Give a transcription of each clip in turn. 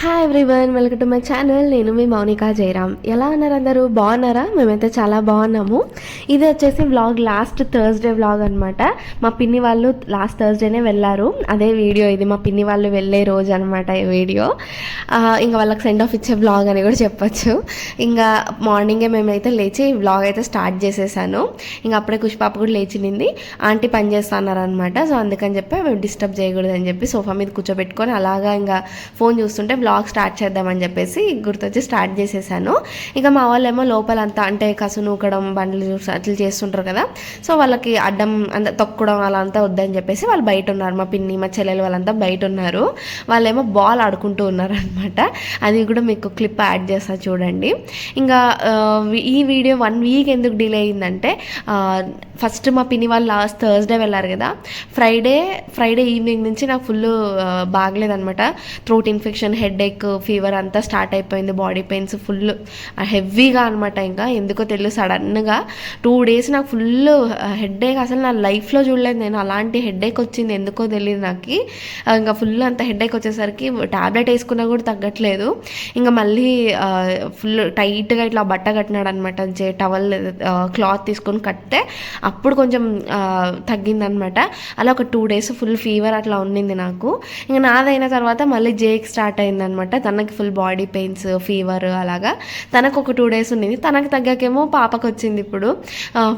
Hi everyone welcome to my channel నేను మీ మౌనికా జయరామ్. ఎలా ఉన్నారు అందరూ? బాగున్నారా? మేమైతే చాలా బాగున్నాము. ఇది వచ్చేసి వ్లాగ్ లాస్ట్ థర్స్డే వ్లాగ్ అనమాట మా పిన్ని వాళ్ళు లాస్ట్ థర్స్డేనే వెళ్ళారు. అదే వీడియో ఇది. మా పిన్ని వాళ్ళు వెళ్ళే రోజు అనమాట ఈ వీడియో ఇంకా వాళ్ళకి సెండ్ ఆఫ్ ఇచ్చే వ్లాగ్ అని కూడా చెప్పచ్చు. ఇంకా మార్నింగే మేమైతే లేచి వ్లాగ్ అయితే స్టార్ట్ చేసేసాను. ఇంకా అప్పుడే కుషిపాప కూడా లేచినింది ఆంటీ పని చేస్తున్నారనమాట సో అందుకని చెప్పి మేము డిస్టర్బ్ చేయకూడదు అని చెప్పి సోఫా మీద కూర్చోబెట్టుకొని అలాగా ఇంకా ఫోన్ చూస్తుంటే బ్లాగ్ స్టార్ట్ చేద్దామని చెప్పేసి గుర్తొచ్చి స్టార్ట్ చేసేసాను. ఇంకా మా వాళ్ళేమో లోపలంతా అంటే కసు నూకడం బండ్లు చూసి అట్లా చేస్తుంటారు కదా. సో వాళ్ళకి అడ్డం అంత తొక్కడం అలా అంతా వద్దని చెప్పేసి వాళ్ళు బయట ఉన్నారు మా పిన్ని మా చెల్లెలు వాళ్ళంతా బయట ఉన్నారు వాళ్ళేమో బాల్ ఆడుకుంటూ ఉన్నారనమాట అది కూడా మీకు క్లిప్ యాడ్ చేస్తా చూడండి. ఇంకా ఈ వీడియో వన్ వీక్ ఎందుకు డిలే అయిందంటే ఫస్ట్ మా పిన్ని వాళ్ళు లాస్ట్ థర్స్డే వెళ్ళారు కదా. ఫ్రైడే ఫ్రైడే ఈవినింగ్ నుంచి నాకు ఫుల్ బాగలేదనమాట throat infection headache fever అంతా స్టార్ట్ అయిపోయింది. బాడీ పెయిన్స్ ఫుల్ హెవీగా అనమాట ఇంకా. ఎందుకో తెలియదు సడన్గా టూ డేస్ నాకు ఫుల్ హెడ్ ఏక్ అసలు నా లైఫ్లో చూడలేదు నేను. అలాంటి హెడ్ ఏక్ వచ్చింది. ఎందుకో తెలియదు నాకు. ఇంకా ఫుల్ అంత హెడ్ ఏక్ వచ్చేసరికి టాబ్లెట్ వేసుకున్నా కూడా తగ్గట్లేదు. ఇంకా మళ్ళీ ఫుల్ టైట్గా ఇట్లా బట్ట కట్టినాడు అనమాట జే టవల్ క్లాత్ తీసుకొని కట్టితే అప్పుడు కొంచెం తగ్గిందనమాట అలా ఒక టూ డేస్ ఫుల్ ఫీవర్ అట్లా ఉండింది నాకు. ఇంకా నాదైన తర్వాత మళ్ళీ జేక్ స్టార్ట్ అయిందనమాట తనకి ఫుల్ బాడీ పెయిన్స్ ఫీవర్ అలాగా. తనకు ఒక టూ డేస్ ఉండింది తనకు తగ్గకేమో పాపకు వచ్చింది ఇప్పుడు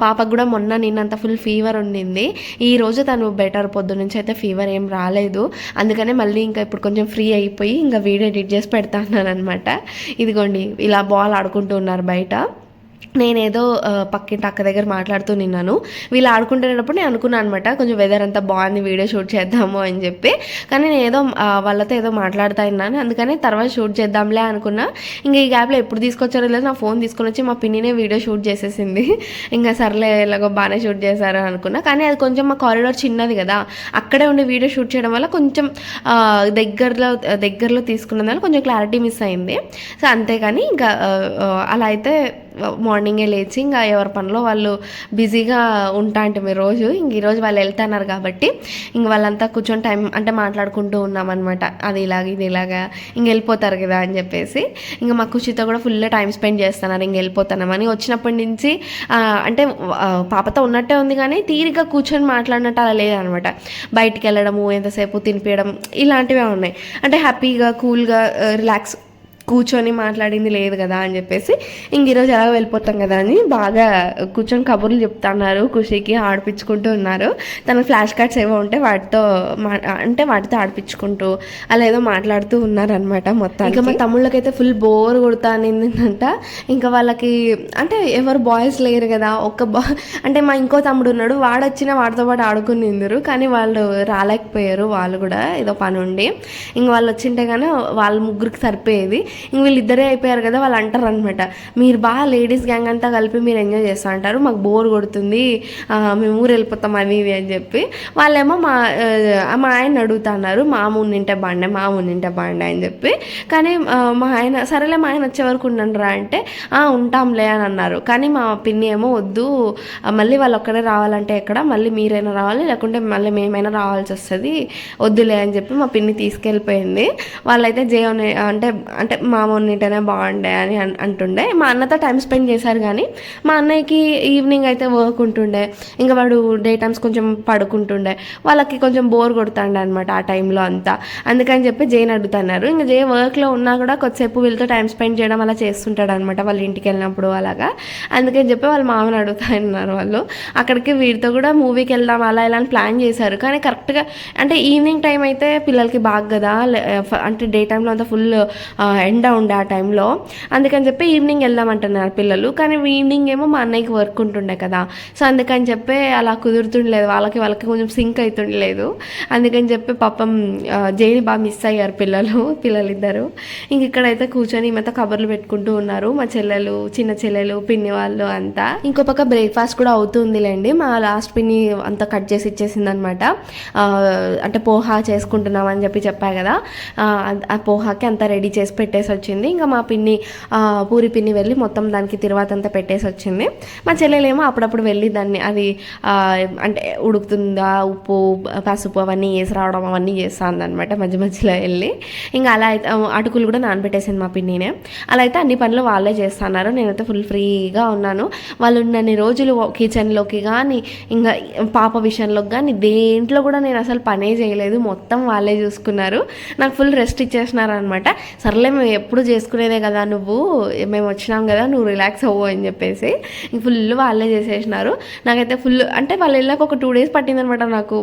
పాపకు కూడా మొన్న నిన్నంత ఫుల్ ఫీవర్ ఉండింది ఈ రోజు తను బెటర్ పొద్దు నుంచి అయితే ఫీవర్ ఏం రాలేదు. అందుకనే మళ్ళీ ఇంకా ఇప్పుడు కొంచెం ఫ్రీ అయిపోయి ఇంకా వీడియో ఎడిట్ చేసి పెడతా అనమాట ఇదిగోండి ఇలా బాల్ ఆడుకుంటూ ఉన్నారు బయట. నేనేదో పక్కింటి అక్క దగ్గర మాట్లాడుతూ నిన్నాను. వీళ్ళు ఆడుకుంటున్నప్పుడు నేను అనుకున్నాను అనమాట కొంచెం వెదర్ అంతా బాగుంది వీడియో షూట్ చేద్దాము అని చెప్పి. కానీ నేను ఏదో వాళ్ళతో ఏదో మాట్లాడుతా ఉన్నాను. అందుకని తర్వాత షూట్ చేద్దాంలే అనుకున్నా. ఇంకా ఈ గ్యాప్లో ఎప్పుడు తీసుకొచ్చారో లేదు నా ఫోన్ తీసుకొని వచ్చి మా పిన్నినే వీడియో షూట్ చేసేసింది. ఇంకా సర్లే ఇలాగో బాగానే షూట్ చేశారు అనుకున్నా. కానీ అది కొంచెం మా కారిడార్ చిన్నది కదా అక్కడే ఉండి వీడియో షూట్ చేయడం వల్ల కొంచెం దగ్గరలో దగ్గరలో తీసుకున్న వల్ల కొంచెం క్లారిటీ మిస్ అయింది. సో అంతేగాని ఇంకా అలా అయితే మార్నింగే లేచి ఇంకా ఎవరి పనిలో వాళ్ళు బిజీగా ఉంటా అంటే మీరు రోజు. ఇంక ఈరోజు వాళ్ళు వెళ్తున్నారు కాబట్టి ఇంక వాళ్ళంతా కూర్చొని టైం అంటే మాట్లాడుకుంటూ ఉన్నామన్నమాట. అది ఇలాగ ఇది ఇలాగా ఇంక వెళ్ళిపోతారు కదా అని చెప్పేసి. ఇంకా మా ఖుషితో కూడా ఫుల్ టైం స్పెండ్ చేస్తున్నారు ఇంక వెళ్ళిపోతున్నామని వచ్చినప్పటి నుంచి అంటే పాపతో ఉన్నట్టే ఉంది కానీ తీరిగ్గా కూర్చొని మాట్లాడినట్టు అలా లేదనమాట బయటికి వెళ్ళడము ఎంతసేపు తినిపించడం ఇలాంటివే ఉన్నాయి. అంటే హ్యాపీగా కూల్గా రిలాక్స్ కూర్చొని మాట్లాడింది లేదు కదా అని చెప్పేసి ఇంక ఈరోజు ఎలా వెళ్ళిపోతాం కదా అని బాగా కూర్చొని కబుర్లు చెప్తున్నారు ఖుషికి ఆడిపించుకుంటూ ఉన్నారు. తన ఫ్లాష్ కార్డ్స్ ఏవో ఉంటే వాటితో మా అంటే వాటితో ఆడిపించుకుంటూ అలా ఏదో మాట్లాడుతూ ఉన్నారనమాట మొత్తం ఇంకా మా తమ్ముళ్ళకైతే ఫుల్ బోర్ కొడతా అనిందంట ఇంకా వాళ్ళకి అంటే ఎవరు బాయ్స్ లేరు కదా ఒక్క బా అంటే మా ఇంకో తమ్ముడు ఉన్నాడు వాడు వచ్చినా వాడితో పాటు ఆడుకునిందరు కానీ వాళ్ళు రాలేకపోయారు వాళ్ళు కూడా ఏదో పని ఉండి ఇంక వాళ్ళు వచ్చింటే కానీ వాళ్ళ ముగ్గురికి సరిపోయేది. ఇంక వీళ్ళిద్దరే అయిపోయారు కదా వాళ్ళు అంటారు అనమాట మీరు బాగా లేడీస్ గ్యాంగ్ అంతా కలిపి మీరు ఎంజాయ్ చేస్తా అంటారు. మాకు బోర్ కొడుతుంది. మేము ఊరు వెళ్ళిపోతాం అవి ఇవి అని చెప్పి. వాళ్ళేమో మా మా ఆయన అడుగుతున్నారు మా నింటే బాండే మా నింటే బాండే అని చెప్పి. కానీ మా ఆయన సరేలే మా ఆయన వచ్చే వరకు ఉండండిరా అంటే ఉంటాంలే అని అన్నారు. కానీ మా పిన్ని ఏమో వద్దు. మళ్ళీ వాళ్ళు ఒక్కడే రావాలంటే ఎక్కడ? మళ్ళీ మీరైనా రావాలి లేకుంటే మళ్ళీ మేమైనా రావాల్సి వస్తుంది. వద్దులే అని చెప్పి మా పిన్ని తీసుకెళ్ళిపోయింది. వాళ్ళైతే జేవని అంటే అంటే మా మొన్నిటనే బాగుండే అని అన్- అంటుండే. మా అన్నతో టైం స్పెండ్ చేశారు కానీ మా అన్నయ్యకి ఈవినింగ్ అయితే వర్క్ ఉంటుండే. ఇంకా వాడు డే టైమ్స్ కొంచెం పడుకుంటుండే. వాళ్ళకి కొంచెం బోర్ కొడుతుండే అనమాట ఆ టైంలో అంతా. అందుకని చెప్పి జైన్ అడుగుతున్నారు. ఇంకా జే వర్క్లో ఉన్నా కూడా కొద్దిసేపు వీళ్ళతో టైం స్పెండ్ చేయడం అలా చేస్తుంటాడు అనమాట వాళ్ళ ఇంటికి వెళ్ళినప్పుడు అలాగా. అందుకని చెప్పి వాళ్ళ మామని అడుగుతున్నారు వాళ్ళు. అక్కడికి వీడితో కూడా మూవీకి వెళ్దాం అలా ఇలా అని ప్లాన్ చేశారు. కానీ కరెక్ట్గా అంటే ఈవినింగ్ టైం అయితే పిల్లలకి బాగా కదా. లే- అంటే డే టైంలో అంతా ఫుల్ ఎండ ఉండే ఆ టైంలో. అందుకని చెప్పి ఈవినింగ్ వెళ్దామంటున్నారు పిల్లలు. కానీ ఈవినింగ్ ఏమో మా అన్నయ్యకి వర్క్ ఉంటుండే కదా. సో అందుకని చెప్పి అలా కుదురుతుండలేదు. వాళ్ళకి వాళ్ళకి కొంచెం సింక్ అవుతుండలేదు అందుకని చెప్పి పాపం జైలు జైని బాగా మిస్ అయ్యారు పిల్లలు పిల్లలు ఇద్దరు ఇంక ఇక్కడైతే కూర్చొని ఈమెతో కబుర్లు పెట్టుకుంటూ ఉన్నారు మా చెల్లెలు చిన్న చెల్లెలు పిన్ని వాళ్ళు అంతా. ఇంకో పక్క బ్రేక్ఫాస్ట్ కూడా అవుతుందిలేండి. మా లాస్ట్ పిన్ని అంతా కట్ చేసి ఇచ్చేసింది అనమాట అంటే పోహా చేసుకుంటున్నాం అని చెప్పి చెప్పా కదా. ఆ, పోహాకి అంతా రెడీ చేసి పెట్టే పెట్టేసి వచ్చింది ఇంకా మా పిన్ని పూరి పిన్ని వెళ్ళి మొత్తం దానికి తిరువాత అంతా పెట్టేసి వచ్చింది మా చెల్లెలేమో అప్పుడప్పుడు వెళ్ళి దాన్ని అది అంటే ఉడుకుతుందా ఉప్పు పసుపు అవన్నీ వేసి రావడం అవన్నీ చేస్తుంది అనమాట మధ్య మధ్యలో వెళ్ళి. ఇంకా అలా అయితే అటుకులు కూడా నానబెట్టేసింది మా పిన్నినే. అలా అయితే అన్ని పనులు వాళ్ళే చేస్తున్నారు. నేనైతే ఫుల్ ఫ్రీగా ఉన్నాను. వాళ్ళు ఉన్నన్ని రోజులు కిచెన్లోకి కానీ ఇంకా పాప విషయంలో కానీ దేంట్లో కూడా నేను అసలు పనే చేయలేదు. మొత్తం వాళ్ళే చూసుకున్నారు. నాకు ఫుల్ రెస్ట్ ఇచ్చేసినారు అనమాట సర్లే మేము ఎప్పుడు చేసుకునేదే కదా నువ్వు మేము వచ్చినాం కదా నువ్వు రిలాక్స్ అవ్వు అని చెప్పేసి. ఫుల్ వాళ్ళే చేసేసినారు. నాకైతే ఫుల్ అంటే వాళ్ళు వెళ్ళాక ఒక టూ డేస్ పట్టిందనమాట నాకు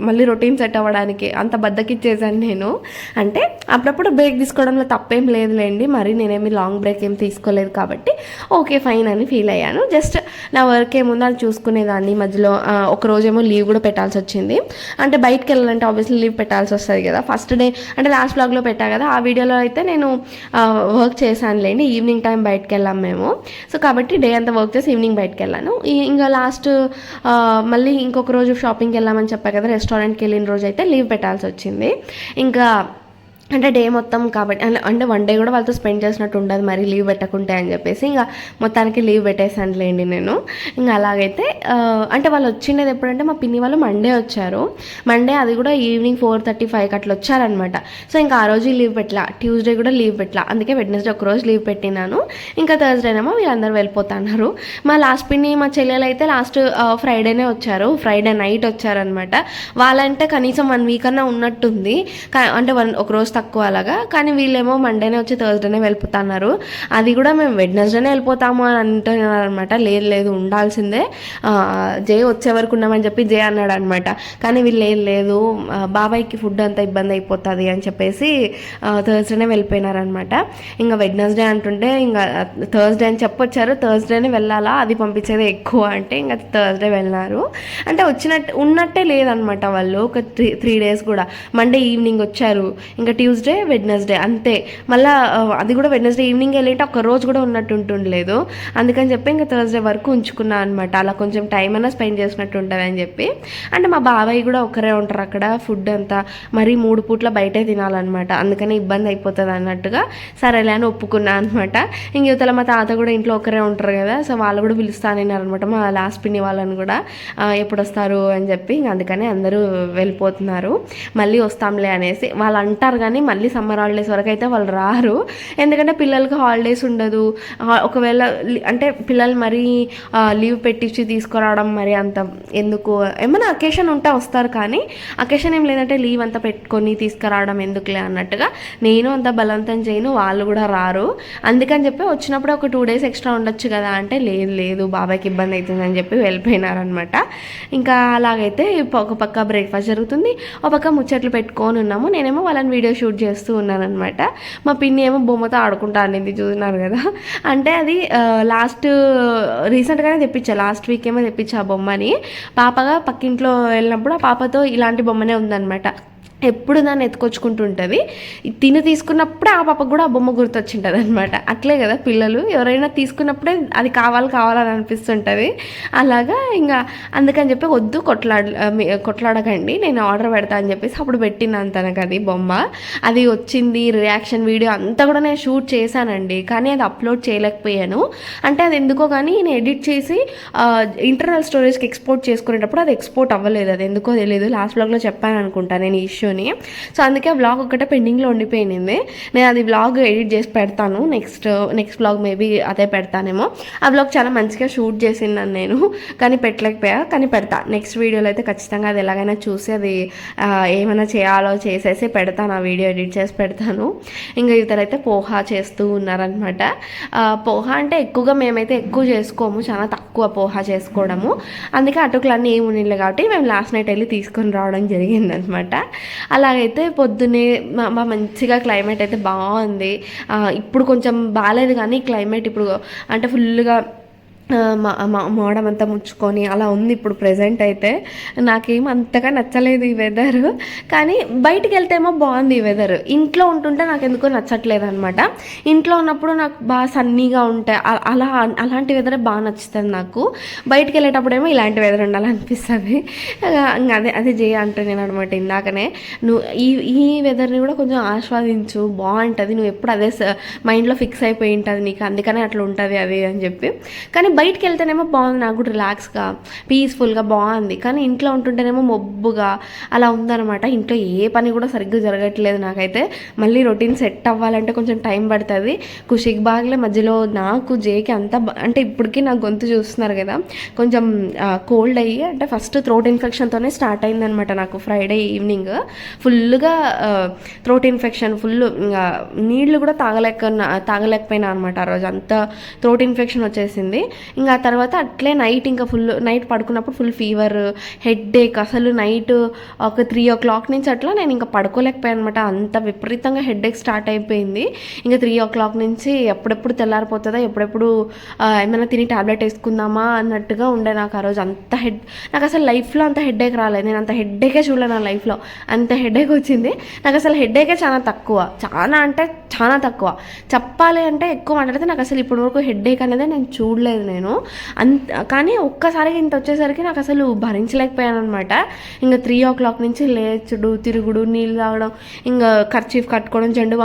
మళ్ళీ రొటీన్ సెట్ అవ్వడానికి. అంత బద్దకిచ్చేసాను నేను. అంటే అప్పుడప్పుడు బ్రేక్ తీసుకోవడంలో తప్పేం లేదులేండి మరి నేనేమి లాంగ్ బ్రేక్ ఏం తీసుకోలేదు కాబట్టి ఓకే ఫైన్ అని ఫీల్ అయ్యాను. జస్ట్ నా వర్క్ ఏముందో అది చూసుకునేదాన్ని. మధ్యలో ఆ, ఒక రోజేమో లీవ్ కూడా పెట్టాల్సి వచ్చింది. అంటే బయటకు వెళ్ళాలంటే ఆబ్వియస్లీ లీవ్ పెట్టాల్సి వస్తుంది కదా. ఫస్ట్ డే అంటే లాస్ట్ బ్లాగ్లో పెట్టా కదా. ఆ వీడియోలో అయితే నేను వర్క్ చేశానులేండి ఈవినింగ్ టైం బయటకు వెళ్ళాం మేము. సో కాబట్టి డే అంతా వర్క్ చేసి ఈవినింగ్ బయటకు వెళ్ళాను ఇంకా లాస్ట్ మళ్ళీ ఇంకొక రోజు షాపింగ్కి వెళ్ళామని చెప్పా కదా రెస్టారెంట్కి వెళ్ళిన రోజు అయితే లీవ్ పెట్టాల్సి వచ్చింది ఇంకా అంటే డే మొత్తం కాబట్టి అంటే- అంటే వన్ డే కూడా వాళ్ళతో స్పెండ్ చేసినట్టు ఉండదు మరి లీవ్ పెట్టకుంటే అని చెప్పేసి ఇంకా మొత్తానికి లీవ్ పెట్టేసానులేండి నేను. ఇంకా అలాగైతే అంటే వాళ్ళు వచ్చిండేది ఎప్పుడంటే మా పిన్ని వాళ్ళు మండే వచ్చారు. మండే అది కూడా ఈవినింగ్ ఫోర్ థర్టీ ఫైవ్కి అట్లా వచ్చారనమాట. సో ఇంకా ఆ రోజు లీవ్ పెట్టలా ట్యూస్డే కూడా లీవ్ పెట్టలా. అందుకే వెడ్నెస్డే ఒక రోజు లీవ్ పెట్టినాను. ఇంకా థర్స్డేనేమో వీళ్ళందరూ వెళ్ళిపోతున్నారు. మా లాస్ట్ పిన్ని మా చెల్లెలు అయితే లాస్ట్ ఫ్రైడేనే వచ్చారు. ఫ్రైడే నైట్ వచ్చారనమాట. వాళ్ళంటే కనీసం వన్ వీక్ అన్నా ఉన్నట్టుంది. అంటే వన్ ఒక రోజు తక్కువ అలాగా. కానీ వీళ్ళేమో మండేనే వచ్చి థర్స్డేనే వెళ్ళిపోతున్నారు. అది కూడా మేము వెడ్నెస్డేనే వెళ్ళిపోతాము అని అంటున్నారు అనమాట లేదు లేదు ఉండాల్సిందే. జే వచ్చే వరకు ఉన్నామని చెప్పి జే అన్నాడు అనమాట కానీ వీళ్ళు లేదు లేదు బాబాయ్కి ఫుడ్ అంతా ఇబ్బంది అయిపోతుంది అని చెప్పేసి థర్స్డేనే వెళ్ళిపోయినారనమాట ఇంకా వెడ్నెస్డే అంటుంటే ఇంకా థర్స్డే అని చెప్పొచ్చారు. థర్స్డేనే వెళ్ళాలా? అది పంపించేది ఎక్కువ అంటే ఇంకా థర్స్డే వెళ్ళినారు అంటే వచ్చినట్టు ఉన్నట్టే లేదనమాట వాళ్ళు. ఒక త్రీ త్రీ డేస్ కూడా. మండే ఈవినింగ్ వచ్చారు. ఇంకా ట్యూస్డే వెడ్నెస్డే అంతే. మళ్ళీ అది కూడా వెడ్నెస్డే ఈవినింగ్ వెళ్ళేట ఒక రోజు కూడా ఉన్నట్టు ఉంటుండలేదు. అందుకని చెప్పి ఇంకా థర్స్డే వరకు ఉంచుకున్నా అనమాట అలా కొంచెం టైం అయినా స్పెండ్ చేసినట్టు ఉంటుంది అని చెప్పి. అంటే మా బాబాయ్ కూడా ఒకరే ఉంటారు అక్కడ. ఫుడ్ అంతా మరీ మూడు పూట్ల బయటే తినాలన్నమాట. అందుకని ఇబ్బంది అయిపోతుంది అన్నట్టుగా సరేలే అని ఒప్పుకున్నా అనమాట ఇంక యువతల మా తాత కూడా ఇంట్లో ఒకరే ఉంటారు కదా సో వాళ్ళు కూడా పిలుస్తానన్నారు అనమాట మా లాస్ట్ పిన్ని వాళ్ళని కూడా ఎప్పుడు వస్తారు అని చెప్పి ఇంక అందుకని అందరూ వెళ్ళిపోతున్నారు. మళ్ళీ వస్తాంలే అనేసి. వాళ్ళు అంటారు కానీ మళ్ళీ సమ్మర్ హాలిడేస్ వరకు అయితే వాళ్ళు రారు. ఎందుకంటే పిల్లలకి హాలిడేస్ ఉండదు. ఒకవేళ అంటే పిల్లలు మరీ లీవ్ పెట్టించి తీసుకురావడం మరి అంత ఎందుకు? ఏమైనా అకేషన్ ఉంటే వస్తారు కానీ అకేషన్ ఏం లేదంటే లీవ్ అంతా పెట్టుకొని తీసుకురావడం ఎందుకులే అన్నట్టుగా నేను అంత బలవంతం చేయను వాళ్ళు కూడా రారు. అందుకని చెప్పి వచ్చినప్పుడు ఒక టూ డేస్ ఎక్స్ట్రా ఉండొచ్చు కదా అంటే లేదు లేదు బాబాయ్కి ఇబ్బంది అవుతుందని చెప్పి వెళ్ళిపోయినారనమాట ఇంకా అలాగైతే ఒక పక్క బ్రేక్ఫాస్ట్ జరుగుతుంది. ఒక పక్క ముచ్చట్లు పెట్టుకొని ఉన్నాము. నేనేమో వాళ్ళని వీడియో షూట్ చేస్తూ ఉన్నానమాట మా పిన్ని ఏమో బొమ్మతో ఆడుకుంటా అనేది చూస్తున్నారు కదా. అంటే అది లాస్ట్ రీసెంట్గానే తెప్పించా లాస్ట్ వీక్ ఏమో తెప్పించా ఆ బొమ్మని. పాపగా పక్కింట్లో వెళ్ళినప్పుడు ఆ పాపతో ఇలాంటి బొమ్మనే ఉందన్నమాట. ఎప్పుడు దాన్ని ఎత్తుకొచ్చుకుంటుంటుంది. తిని తీసుకున్నప్పుడే ఆ పాపకు కూడా ఆ బొమ్మ గుర్తొచ్చింటుంది అనమాట అట్లే కదా పిల్లలు ఎవరైనా తీసుకున్నప్పుడే అది కావాలి కావాలని అనిపిస్తుంటుంది. అలాగా ఇంకా అందుకని చెప్పి వద్దు కొట్లాడ కొట్లాడకండి నేను ఆర్డర్ పెడతా అని చెప్పేసి అప్పుడు పెట్టినాను తనకు అది బొమ్మ. అది వచ్చింది రియాక్షన్ వీడియో అంతా కూడా నేను షూట్ చేశానండి కానీ అది అప్లోడ్ చేయలేకపోయాను. అంటే అది ఎందుకో కానీ నేను ఎడిట్ చేసి ఇంటర్నల్ స్టోరేజ్కి ఎక్స్పోర్ట్ చేసుకునేటప్పుడు అది ఎక్స్పోర్ట్ అవ్వలేదు అది ఎందుకో తెలియదు లాస్ట్ బ్లాగ్లో చెప్పాను అనుకుంటా నేను ఈ కూర్చొని. సో అందుకే ఆ బ్లాగ్ ఒకటే పెండింగ్లో ఉండిపోయింది. నేను అది బ్లాగ్ ఎడిట్ చేసి పెడతాను. నెక్స్ట్ నెక్స్ట్ బ్లాగ్ మేబీ అదే పెడతానేమో. ఆ బ్లాగ్ చాలా మంచిగా షూట్ చేసిందని నేను. కానీ పెట్టలేకపోయా. కానీ పెడతా. నెక్స్ట్ వీడియోలో అయితే ఖచ్చితంగా అది ఎలాగైనా చూసి అది ఏమైనా చేయాలో చేసేసి పెడతాను. ఆ వీడియో ఎడిట్ చేసి పెడతాను. ఇంకా ఇతరైతే పోహా చేస్తూ ఉన్నారనమాట పోహా అంటే ఎక్కువగా మేమైతే ఎక్కువ చేసుకోము. చాలా తక్కువ పోహా చేసుకోవడము. అందుకే అటుకులన్నీ ఏమి ఉండలే కాబట్టి మేము లాస్ట్ నైట్ వెళ్ళి తీసుకొని రావడం జరిగిందనమాట అలాగైతే పొద్దున్నే మా- మా మంచిగా క్లైమేట్ అయితే బాగుంది. ఇప్పుడు కొంచెం బాగాలేదు కానీ క్లైమేట్ ఇప్పుడు అంటే ఫుల్గా మోడం అంతా ముచ్చుకొని అలా ఉంది ఇప్పుడు ప్రజెంట్ అయితే. నాకేం అంతగా నచ్చలేదు ఈ వెదర్ కానీ బయటికి వెళ్తేమో బాగుంది ఈ వెదర్ ఇంట్లో ఉంటుంటే నాకు ఎందుకో నచ్చట్లేదు అనమాట ఇంట్లో ఉన్నప్పుడు నాకు బాగా సన్నీగా ఉంటాయి అలా అలాంటి వెదర్ బాగా నచ్చుతుంది నాకు. బయటికి వెళ్ళేటప్పుడేమో ఇలాంటి వెదర్ ఉండాలనిపిస్తుంది. అదే అదే అదే అంటే నేను అనమాట ఇందాకనే. నువ్వు ఈ ఈ వెదర్ని కూడా కొంచెం ఆస్వాదించు. బాగుంటుంది. నువ్వు ఎప్పుడు అదే మైండ్లో ఫిక్స్ అయిపోయి ఉంటుంది నీకు. అందుకనే అట్లా ఉంటుంది అది అని చెప్పి. కానీ బయటికి వెళ్తేనేమో బాగుంది నాకు కూడా రిలాక్స్గా పీస్ఫుల్గా బాగుంది. కానీ ఇంట్లో ఉంటుంటేనేమో మొబ్బుగా అలా ఉందన్నమాట. ఇంట్లో ఏ పని కూడా సరిగ్గా జరగట్లేదు నాకైతే. మళ్ళీ రొటీన్ సెట్ అవ్వాలంటే కొంచెం టైం పడుతుంది. కుషిక్ బాగ్లే మధ్యలో నాకు జేకి అంతా బా- అంటే ఇప్పటికీ నా గొంతు చూస్తున్నారు కదా కొంచెం కోల్డ్ అయ్యి అంటే ఫస్ట్ థ్రోట్ ఇన్ఫెక్షన్తోనే స్టార్ట్ అయిందనమాట నాకు ఫ్రైడే ఈవినింగ్. ఫుల్గా థ్రోట్ ఇన్ఫెక్షన్ ఫుల్ నీళ్ళు కూడా తాగలేక తాగలేకపోయినా అనమాట ఆ రోజు. అంతా థ్రోట్ ఇన్ఫెక్షన్ వచ్చేసింది. ఇంకా ఆ తర్వాత అట్లే నైట్ ఇంకా ఫుల్ నైట్ పడుకున్నప్పుడు ఫుల్ ఫీవర్ హెడ్ ఏక్ అసలు నైట్ ఒక త్రీ ఓ క్లాక్ నుంచి అట్లా నేను ఇంకా పడుకోలేకపోయాను అనమాట అంత విపరీతంగా హెడ్ ఏక్ స్టార్ట్ అయిపోయింది. ఇంకా త్రీ ఓ క్లాక్ నుంచి ఎప్పుడెప్పుడు తెల్లారిపోతుందా ఎప్పుడెప్పుడు ఏమైనా తిని టాబ్లెట్ వేసుకుందామా అన్నట్టుగా ఉండే నాకు ఆ రోజు. అంత హెడ్ నాకు అసలు లైఫ్లో అంత హెడ్ ఏక్ రాలేదు నేను అంత హెడ్ ఏకే నా లైఫ్లో అంత హెడ్ ఏక్ వచ్చింది. నాకు అసలు హెడ్ ఏకే చాలా తక్కువ. చాలా అంటే చాలా తక్కువ. చెప్పాలి అంటే ఎక్కువ మాట్లాడితే నాకు అసలు ఇప్పటివరకు హెడ్ ఏక్ అనేది నేను చూడలేదు నేను. నేను. అంత కానీ ఒక్కసారిగా ఇంత వచ్చేసరికి నాకు అసలు భరించలేకపోయాను అనమాట ఇంకా త్రీ ఓ క్లాక్ నుంచి లేచుడు తిరుగుడు నీళ్ళు తాగడం ఇంకా ఖర్చీఫ్ కట్టుకోవడం జెండు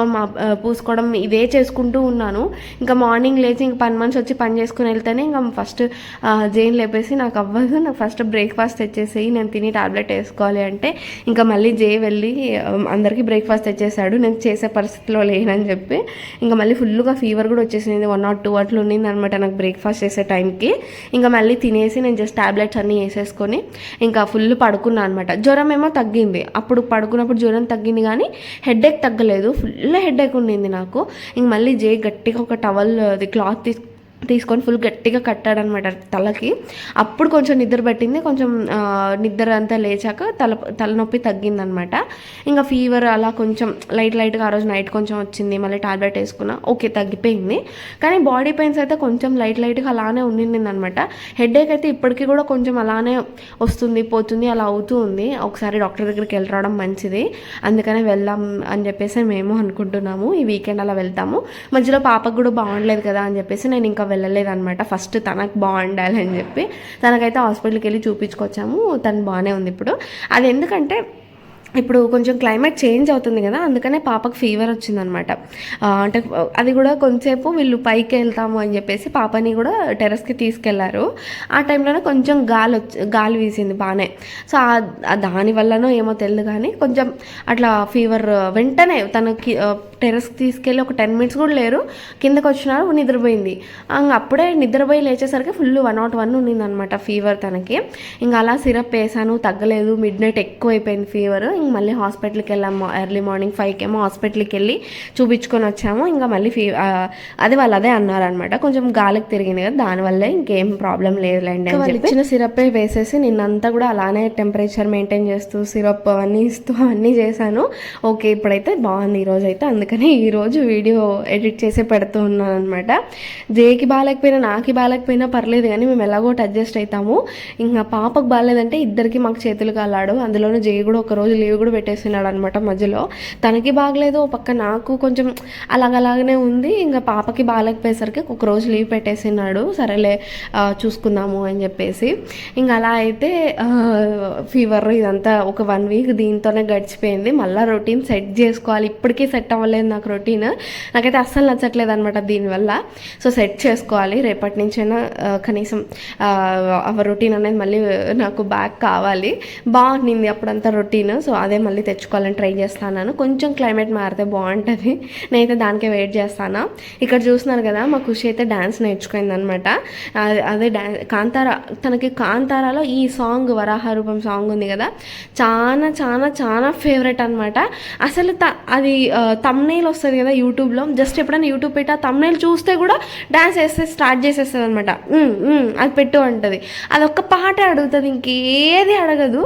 పూసుకోవడం ఇవే చేసుకుంటూ ఉన్నాను. ఇంకా మార్నింగ్ లేచి ఇంకా పని మనిషి వచ్చి పని చేసుకుని వెళ్తేనే ఇంకా ఫస్ట్ జైన్ లేపేసి నాకు అవ్వదు. నాకు ఫస్ట్ బ్రేక్ఫాస్ట్ తెచ్చేసి నేను తిని టాబ్లెట్ వేసుకోవాలి అంటే ఇంకా మళ్ళీ జే వెళ్ళి అందరికీ బ్రేక్ఫాస్ట్ తెచ్చేసాడు నేను చేసే పరిస్థితిలో లేనని చెప్పి ఇంకా మళ్ళీ ఫుల్గా ఫీవర్ కూడా వచ్చేసింది. వన్ నాట్ టూ అట్లా ఉండింది అనమాట నాకు బ్రేక్ఫాస్ట్ చేసే టైంకి ఇంకా మళ్ళీ తినేసి నేను జస్ట్ టాబ్లెట్స్ అన్నీ వేసేసుకొని ఇంకా ఫుల్ పడుకున్నాను అనమాట జ్వరం ఏమో తగ్గింది. అప్పుడు పడుకున్నప్పుడు జ్వరం తగ్గింది కానీ హెడేక్ తగ్గలేదు. ఫుల్ హెడేక్ ఉండింది నాకు. ఇంక మళ్ళీ జే గట్టిగా ఒక టవల్ అది క్లాత్ తీసుకు తీసుకొని ఫుల్ గట్టిగా కట్టాడనమాట తలకి. అప్పుడు కొంచెం నిద్ర పట్టింది. కొంచెం నిద్ర అంతా లేచాక తల తలనొప్పి తగ్గిందనమాట. ఇంకా ఫీవర్ అలా కొంచెం లైట్ లైట్గా ఆ రోజు నైట్ కొంచెం వచ్చింది. మళ్ళీ టాబ్లెట్ వేసుకున్నా ఓకే తగ్గిపోయింది. కానీ బాడీ పెయిన్స్ అయితే కొంచెం లైట్ లైట్గా అలానే ఉండిందనమాట. హెడేక్ అయితే ఇప్పటికీ కూడా కొంచెం అలానే వస్తుంది పోతుంది అలా అవుతూ ఉంది. ఒకసారి డాక్టర్ దగ్గరికి వెళ్ళి రావడం మంచిది. అందుకనే వెళ్దాం అని చెప్పేసి మేము అనుకుంటున్నాము. ఈ వీకెండ్ అలా వెళ్తాము. మధ్యలో పాపకు కూడా బాగుండలేదు కదా అని చెప్పేసి నేను ఇంకా వెళ్ళలేదనమాట ఫస్ట్ తనకు బాగుండాలి అని చెప్పి తనకైతే హాస్పిటల్కి వెళ్ళి చూపించుకొచ్చాము. తను బాగానే ఉంది ఇప్పుడు. అది ఎందుకంటే ఇప్పుడు కొంచెం క్లైమేట్ చేంజ్ అవుతుంది కదా అందుకనే పాపకు ఫీవర్ వచ్చిందనమాట అంటే అది కూడా కొంచెంసేపు వీళ్ళు పైకి వెళ్తాము అని చెప్పేసి పాపని కూడా టెరస్కి తీసుకెళ్ళారు. ఆ టైంలోనే కొంచెం గాలి వచ్చి గాలి వీసింది బాగానే. సో దానివల్లనో ఏమో తెలియదు కానీ కొంచెం అట్లా ఫీవర్ వెంటనే తనకి టెరస్కి తీసుకెళ్ళి ఒక టెన్ మినిట్స్ కూడా లేరు. కిందకు వచ్చినారు నిద్రపోయింది. ఇంక అప్పుడే నిద్రపోయి లేచేసరికి ఫుల్ వన్ నాట్ వన్ ఉన్నింది అనమాట ఫీవర్ తనకి. ఇంకా అలా సిరప్ వేసాను తగ్గలేదు. మిడ్ నైట్ ఎక్కువ అయిపోయింది ఫీవర్. ఇంక మళ్ళీ హాస్పిటల్కి వెళ్ళాము. ఎర్లీ మార్నింగ్ ఫైవ్కి ఏమో హాస్పిటల్కి వెళ్ళి చూపించుకొని వచ్చాము. ఇంకా మళ్ళీ ఫీ ఆ, అది వాళ్ళు అదే అన్నారనమాట. కొంచెం గాలికి తిరిగింది కదా దానివల్లే ఇంకేం ప్రాబ్లం లేదులేండి అని చెప్పి ఇచ్చిన సిరప్పే వేసేసి నిన్నంతా కూడా అలానే టెంపరేచర్ మెయింటైన్ చేస్తూ సిరప్ అవన్నీ ఇస్తూ అవన్నీ చేశాను. ఓకే ఇప్పుడైతే బాగుంది. ఈరోజు అయితే అందుకని ఈరోజు వీడియో ఎడిట్ చేసే పెడుతూ ఉన్నాను అనమాట జేకి బాగాలేకపోయినా నాకి బాగాలేకపోయినా పర్లేదు కానీ మేము ఎలాగో అడ్జస్ట్ అవుతాము ఇంకా పాపకు బాగాలేదంటే ఇద్దరికి మాకు చేతులు కాలాడు. అందులోనూ జే కూడా ఒకరోజు లీవ్ కూడా పెట్టేస్తున్నాడు అనమాట మధ్యలో. తనకి బాగలేదు ఓ పక్క నాకు కొంచెం అలాగలాగనే ఉంది. ఇంకా పాపకి బాగాలేకపోయేసరికి ఒక రోజు లీవ్ పెట్టేసినాడు సరేలే చూసుకుందాము అని చెప్పేసి. ఇంకా అలా అయితే ఫీవర్ ఇదంతా ఒక వన్ వీక్ దీంతోనే గడిచిపోయింది. మళ్ళీ రొటీన్ సెట్ చేసుకోవాలి. ఇప్పటికీ సెట్ అవ్వలేదు. నాకు రొటీన్. నాకైతే అస్సలు నచ్చట్లేదు అనమాట దీనివల్ల. సో సెట్ చేసుకోవాలి. రేపటి నుంచైనా కనీసం ఆ రొటీన్ అనేది మళ్ళీ నాకు బ్యాక్ కావాలి. బాగుండింది అప్పుడంతా రొటీన్. సో అదే మళ్ళీ తెచ్చుకోవాలని ట్రై చేస్తాను కొంచెం క్లైమేట్ మారితే బాగుంటుంది. నేనైతే దానికే వెయిట్ చేస్తాను. ఇక్కడ చూస్తున్నారు కదా మా ఖుషి అయితే డ్యాన్స్ నేర్చుకుంది అనమాట అదే డ్యాన్స్ కాంతార తనకి కాంతారాలో ఈ సాంగ్ వరాహరూపం సాంగ్ ఉంది కదా. చాలా చాలా చాలా ఫేవరెట్ అనమాట అసలు త అది తమ్నే తమ్నైల్ వస్తుంది కదా యూట్యూబ్లో. జస్ట్ ఎప్పుడైనా యూట్యూబ్ పెట్టి ఆ తమ్నైల్ చూస్తే కూడా డ్యాన్స్ వేస్తే స్టార్ట్ చేసేస్తుంది అనమాట. అది పెట్టు అంటది. అది ఒక్క పాట అడుగుతుంది ఇంకేది అడగదు.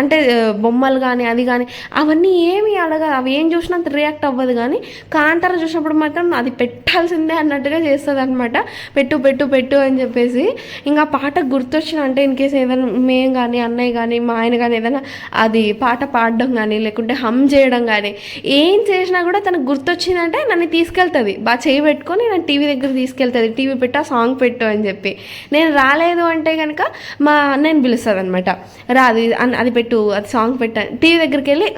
అంటే బొమ్మలు కానీ అది కానీ అవన్నీ ఏమి అడగదు. అవి ఏం చూసినా అంత రియాక్ట్ అవ్వదు కానీ కాంతార చూసినప్పుడు మాత్రం అది పెట్టాల్సిందే అన్నట్టుగా చేస్తుంది అనమాట. పెట్టు పెట్టు పెట్టు అని చెప్పేసి. ఇంకా పాట గుర్తొచ్చిన అంటే ఇన్ కేసు ఏదైనా మేము కానీ అన్నయ్య కానీ మా ఆయన కానీ ఏదైనా అది పాట పాడడం కానీ లేకుంటే హమ్ చేయడం కానీ ఏం చేసినా కూడా తనకు గుర్తొచ్చిందంటే నన్ను తీసుకెళ్తుంది. బాగా చేయి పెట్టుకొని నన్ను టీవీ దగ్గర తీసుకెళ్తుంది. టీవీ పెట్టా ఆ సాంగ్ పెట్టు అని చెప్పి. నేను రాలేదు అంటే కనుక మా అన్నయ్యని పిలుస్తుంది అనమాట రా అది అది పెట్టు అది సాంగ్ పెట్టా టీవీ దగ్గరికి వెళ్ళి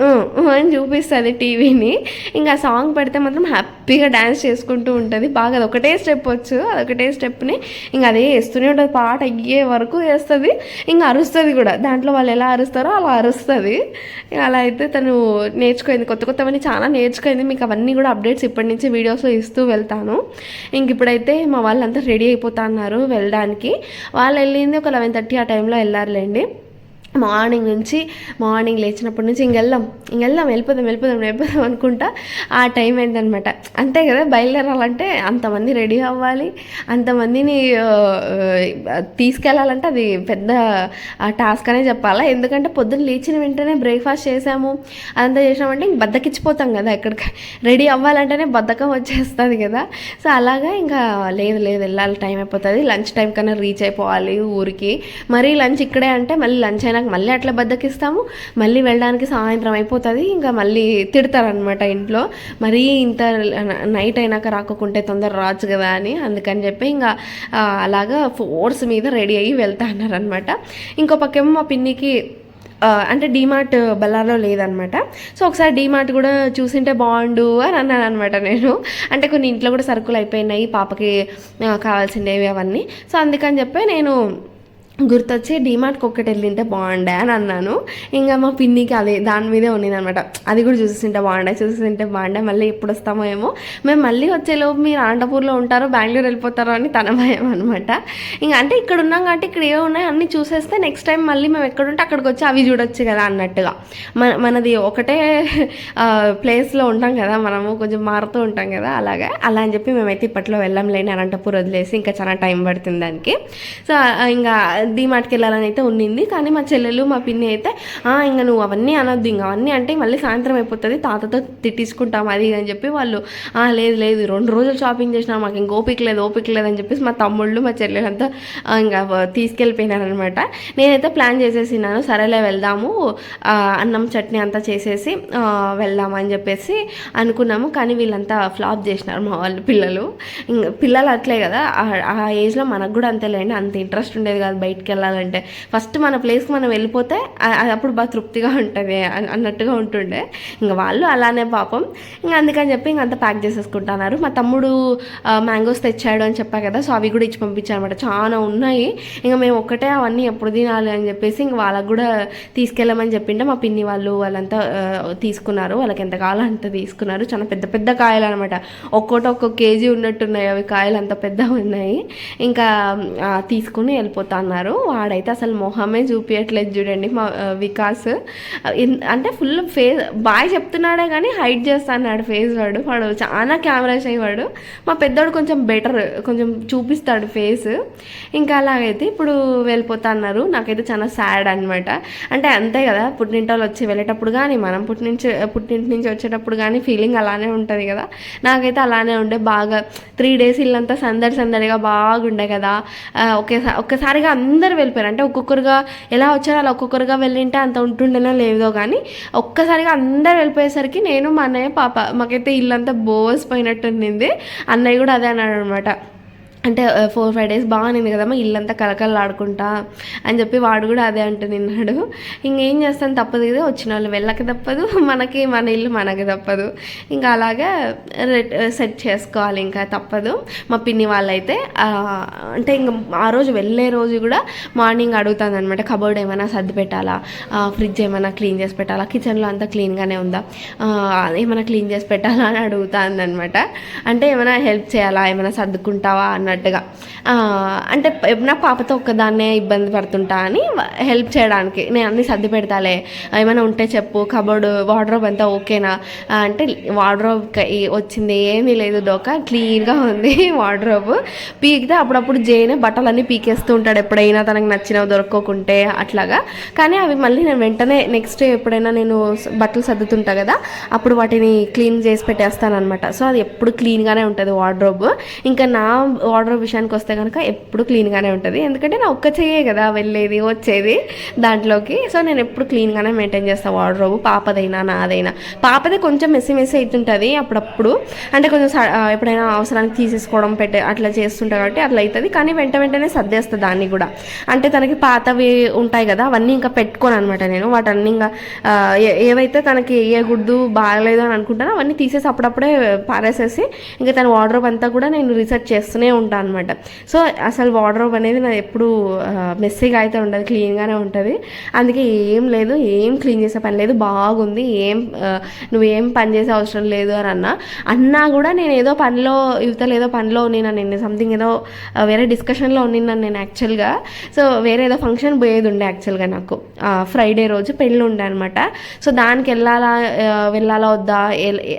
అని చూపిస్తుంది టీవీని. ఇంకా సాంగ్ పెడితే మాత్రం హ్యాపీగా డ్యాన్స్ చేసుకుంటూ ఉంటుంది. బాగా అది ఒకటే స్టెప్ వచ్చు. అదొకటే స్టెప్ని ఇంకా అదే వేస్తూనే ఉంటుంది. పాట అయ్యే వరకు వేస్తుంది ఇంకా అరుస్తుంది కూడా. దాంట్లో వాళ్ళు ఎలా అరుస్తారో అలా అరుస్తుంది. అలా అయితే తను నేర్చుకుంది కొత్త కొత్తవన్నీ చాలా నేర్చుకుంది మీకు అవన్నీ కూడా అప్డేట్స్ ఇప్పటి నుంచి వీడియోస్లో ఇస్తూ వెళ్తాను. ఇంక ఇప్పుడైతే మా వాళ్ళంతా రెడీ అయిపోతా అన్నారు వెళ్ళడానికి. వాళ్ళు వెళ్ళింది ఒక లెవెన్ థర్టీ ఆ టైంలో వెళ్ళారులేండి. మార్నింగ్ నుంచి మార్నింగ్ లేచినప్పటి నుంచి ఇంకెళ్దాం ఇంకెళ్దాం వెళ్ళిపోదాం వెళ్ళిపోదాం వెళ్ళిపోదాం అనుకుంటా ఆ టైం అయిందనమాట అంతే కదా బయలుదేరాలంటే అంతమంది రెడీ అవ్వాలి అంతమందిని తీసుకెళ్ళాలంటే అది పెద్ద టాస్క్ అనే చెప్పాలా. ఎందుకంటే పొద్దున్న లేచిన వెంటనే బ్రేక్ఫాస్ట్ చేసాము అదంతా చేసామంటే ఇంక బద్దకిచ్చిపోతాం కదా ఎక్కడికి. రెడీ అవ్వాలంటేనే బద్దకం వచ్చేస్తుంది కదా. సో అలాగా ఇంకా లేదు లేదు వెళ్ళాలి టైం అయిపోతుంది. లంచ్ టైం కన్నా రీచ్ అయిపోవాలి ఊరికి. మరీ లంచ్ ఇక్కడే అంటే మళ్ళీ లంచ్ అయినా వెళ్ళడానికి మళ్ళీ అట్లా బద్దకిస్తాము. మళ్ళీ వెళ్ళడానికి సాయంత్రం అయిపోతుంది. ఇంకా మళ్ళీ తిడతారనమాట ఇంట్లో. మరీ ఇంత నైట్ అయినాక రాకుంటే తొందర రావచ్చు కదా అని అందుకని చెప్పి ఇంకా అలాగా ఫోర్స్ మీద రెడీ అయ్యి వెళ్తా అన్నారనమాట ఇంకో పక్కేమో మా పిన్నికి అంటే డీమార్ట్ బల్లార్లో లేదనమాట సో ఒకసారి డీమార్ట్ కూడా చూసింటే బాగుండు అని అన్నాను అనమాట నేను. అంటే కొన్ని ఇంట్లో కూడా సరుకులు అయిపోయినాయి పాపకి కావాల్సినవి అవన్నీ. సో అందుకని చెప్పి నేను గుర్తొచ్చి డీమార్ట్కి ఒక్కటి వెళ్ళింటే బాగుండే అని అన్నాను. ఇంకా మా పిన్నికి అదే దాని మీదే ఉండింది అనమాట అది కూడా చూసింటే బాగుండే చూసింటే బాగుండే మళ్ళీ ఎప్పుడు వస్తామో ఏమో. మేము మళ్ళీ వచ్చేలోపు మీరు అనంతపూర్లో ఉంటారో బెంగళూరు వెళ్ళిపోతారో అని తన భయం అనమాట ఇంకా అంటే ఇక్కడ ఉన్నాం కాబట్టి ఇక్కడ ఏ ఉన్నాయి అన్నీ చూసేస్తే నెక్స్ట్ టైం మళ్ళీ మేము ఎక్కడుంటే అక్కడికి వచ్చి అవి చూడొచ్చు కదా అన్నట్టుగా. మన మనది ఒకటే ప్లేస్లో ఉంటాం కదా మనము కొంచెం మారుతూ ఉంటాం కదా అలాగే. అలా అని చెప్పి మేమైతే ఇప్పట్లో వెళ్ళం లేని అనంతపూర్ వదిలేసి ఇంకా చాలా టైం పడుతుంది దానికి. సో ఇంకా డీమార్ట్కి వెళ్ళాలని అయితే ఉండింది కానీ మా చెల్లెలు మా పిన్ని అయితే ఇంకా నువ్వు అవన్నీ అనొద్దు ఇంకా అవన్నీ అంటే మళ్ళీ సాయంత్రం అయిపోతుంది తాతతో తిట్టించుకుంటాం అది అని చెప్పి వాళ్ళు లేదు లేదు రెండు రోజులు షాపింగ్ చేసినా మాకు ఇంక ఓపిక లేదు ఓపిక లేదు అని చెప్పేసి మా తమ్ముళ్ళు మా చెల్లెలంతా ఇంకా తీసుకెళ్ళిపోయినారనమాట. నేనైతే ప్లాన్ చేసేసినాను సరేలే వెళ్దాము అన్నం చట్నీ అంతా చేసేసి వెళ్దామని వెళ్దాము అని చెప్పేసి అనుకున్నాము. కానీ వీళ్ళంతా ఫ్లాప్ చేసినారు మా వాళ్ళు పిల్లలు. ఇంక పిల్లలు అట్లే కదా ఆ- ఏజ్లో మనకు కూడా అంతేలేండి అంత ఇంట్రెస్ట్ ఉండేది కాదు బయట బయటకు వెళ్ళాలంటే ఫస్ట్ మన ప్లేస్కి మనం వెళ్ళిపోతే అది అప్పుడు బాగా తృప్తిగా ఉంటుంది అన్నట్టుగా ఉంటుండే. ఇంకా వాళ్ళు అలానే పాపం. ఇంకా అందుకని చెప్పి ఇంక అంతా ప్యాక్ చేసేసుకుంటున్నారు. మా తమ్ముడు మ్యాంగోస్ తెచ్చాడు అని చెప్పా కదా సో అవి కూడా ఇచ్చి పంపించాను అనమాట చాలా ఉన్నాయి. ఇంకా మేము ఒక్కటే అవన్నీ ఎప్పుడు తినాలి అని చెప్పేసి ఇంక వాళ్ళకు కూడా తీసుకెళ్ళమని చెప్పింటే మా పిన్ని వాళ్ళు వాళ్ళంతా తీసుకున్నారు. వాళ్ళకి ఎంత కావాలో అంత తీసుకున్నారు. చాలా పెద్ద పెద్ద కాయలు అనమాట ఒక్కోటి ఒక్కొక్క కేజీ ఉన్నట్టున్నాయి. అవి కాయలు అంత పెద్దగా ఉన్నాయి. ఇంకా తీసుకుని వెళ్ళిపోతా అన్నారు. వాడైతే అసలు మొహమే చూపించట్లేదు చూడండి మా వికాస్. అంటే ఫుల్ ఫేస్ బాయ్ చెప్తున్నాడే కానీ హైట్ చేస్తాడు ఫేస్ వాడు. వాడు చాలా కెమెరా అయ్యేవాడు మా పెద్దోడు కొంచెం బెటర్ కొంచెం చూపిస్తాడు ఫేస్. ఇంకా అలాగైతే ఇప్పుడు వెళ్ళిపోతా అన్నారు నాకైతే చాలా సాడ్ అనమాట. అంటే అంతే కదా పుట్టింటి వాళ్ళు వచ్చి వెళ్ళేటప్పుడు కానీ మనం పుట్టినించి పుట్టింటి నుంచి వచ్చేటప్పుడు కానీ ఫీలింగ్ అలానే ఉంటుంది కదా. నాకైతే అలానే ఉండే. బాగా త్రీ డేస్ ఇల్లంతా సందడి సందడిగా బాగుండే కదా. ఒకేసారి ఒక్కసారిగా అందరు వెళ్ళిపోయారు. అంటే ఒక్కొక్కరుగా ఎలా వచ్చారో అలా ఒక్కొక్కరుగా వెళ్ళింటే అంత ఉంటుండేనో లేదో కానీ ఒక్కసారిగా అందరు వెళ్ళిపోయేసరికి నేను మా అన్నయ్య పాప మాకైతే ఇల్లంతా బోసిపోయినట్టు ఉండింది. అన్నయ్య కూడా అదే అన్నాడు అనమాట అంటే ఫోర్ ఫైవ్ డేస్ బాగుంది కదమ్మా ఇల్లంతా కలకలలాడుకుంటా అని చెప్పి వాడు కూడా అదే అంటూ నిన్నాడు. ఇంకేం చేస్తాను తప్పదు కదా వచ్చిన వాళ్ళు వెళ్ళక తప్పదు మనకి మన ఇల్లు మనకి తప్పదు. ఇంకా అలాగే సెట్ చేసుకోవాలి ఇంకా తప్పదు. మా పిన్ని వాళ్ళైతే అంటే ఇంకా ఆ రోజు వెళ్ళే రోజు కూడా మార్నింగ్ అడుగుతాను అనమాట కబోర్డ్ ఏమైనా సర్ది పెట్టాలా? ఫ్రిడ్జ్ ఏమైనా క్లీన్ చేసి పెట్టాలా? కిచెన్లో అంతా క్లీన్గానే ఉందా? ఏమైనా క్లీన్ చేసి పెట్టాలా అని అడుగుతాను అనమాట అంటే ఏమైనా హెల్ప్ చేయాలా? ఏమైనా సర్దుకుంటావా? అన్న అన్నట్టుగా. అంటే నా పాపతో ఒక్కదాన్నే ఇబ్బంది పడుతుంటా అని హెల్ప్ చేయడానికి నేను అన్ని సర్ది పెడతాలే. ఏమైనా ఉంటే చెప్పు కబోర్డ్ వార్డ్రోబ్ అంతా ఓకేనా? అంటే వార్డ్రోబ్ వచ్చింది ఏమీ లేదు డోక క్లీన్గా ఉంది వార్డ్రోబ్. పీకితే అప్పుడప్పుడు జైనే బట్టలన్నీ పీకేస్తూ ఉంటాడు ఎప్పుడైనా తనకు నచ్చినవి దొరకకుంటే అట్లాగా. కానీ అవి మళ్ళీ నేను వెంటనే నెక్స్ట్ ఎప్పుడైనా నేను బట్టలు సర్దుతుంటా కదా అప్పుడు వాటిని క్లీన్ చేసి పెట్టేస్తాను అనమాట సో అది ఎప్పుడు క్లీన్గానే ఉంటుంది వార్డ్రోబ్. ఇంకా నా వార్డ్రోబ్ విషయానికి వస్తే కనుక ఎప్పుడు క్లీన్గానే ఉంటుంది. ఎందుకంటే నా ఒక్క చెయ్యే కదా వెళ్ళేది వచ్చేది దాంట్లోకి. సో నేను ఎప్పుడు క్లీన్గానే మెయింటైన్ చేస్తాను వార్డ్రోబ్ పాపదైనా నాదైనా. పాపదే కొంచెం మెస్సి మెస్సీ అవుతుంటుంది అప్పుడప్పుడు. అంటే కొంచెం స- ఎప్పుడైనా అవసరానికి తీసేసుకోవడం పెట్టే అట్లా చేస్తుంటా కాబట్టి అట్లా అవుతుంది కానీ వెంట వెంటనే సర్దేస్తుంది దాన్ని కూడా. అంటే తనకి పాతవి ఉంటాయి కదా అవన్నీ ఇంకా పెట్టుకోను అనమాట నేను. వాటన్ని ఇంకా ఏ- ఏవైతే తనకి ఏ గుడ్డు బాగలేదు అని అనుకుంటానో అవన్నీ తీసేసి అప్పుడప్పుడే పారేసేసి ఇంకా తన వార్డ్రోబ్ అంతా కూడా నేను రీసెర్చ్ చేస్తూనే ఉంటాను అనమాట సో అసలు వార్డ్రోబ్ అనేది నాది ఎప్పుడు మెస్సీగా అయితే ఉండదు క్లీన్గానే ఉంటుంది. అందుకే ఏం లేదు ఏం క్లీన్ చేసే పని లేదు బాగుంది ఏం నువ్వేం పని చేసే అవసరం లేదు అని అన్నా. అన్నా కూడా నేను ఏదో పనిలో యువతలు ఏదో పనిలో ఉన్నాను నేను సంథింగ్ ఏదో వేరే డిస్కషన్లో ఉన్నాను నేను యాక్చువల్గా సో వేరే ఏదో ఫంక్షన్ పోయేది ఉండే యాక్చువల్గా నాకు. ఫ్రైడే రోజు పెళ్ళి ఉండే అనమాట సో దానికి వెళ్ళాలా వెళ్ళాలా వద్దా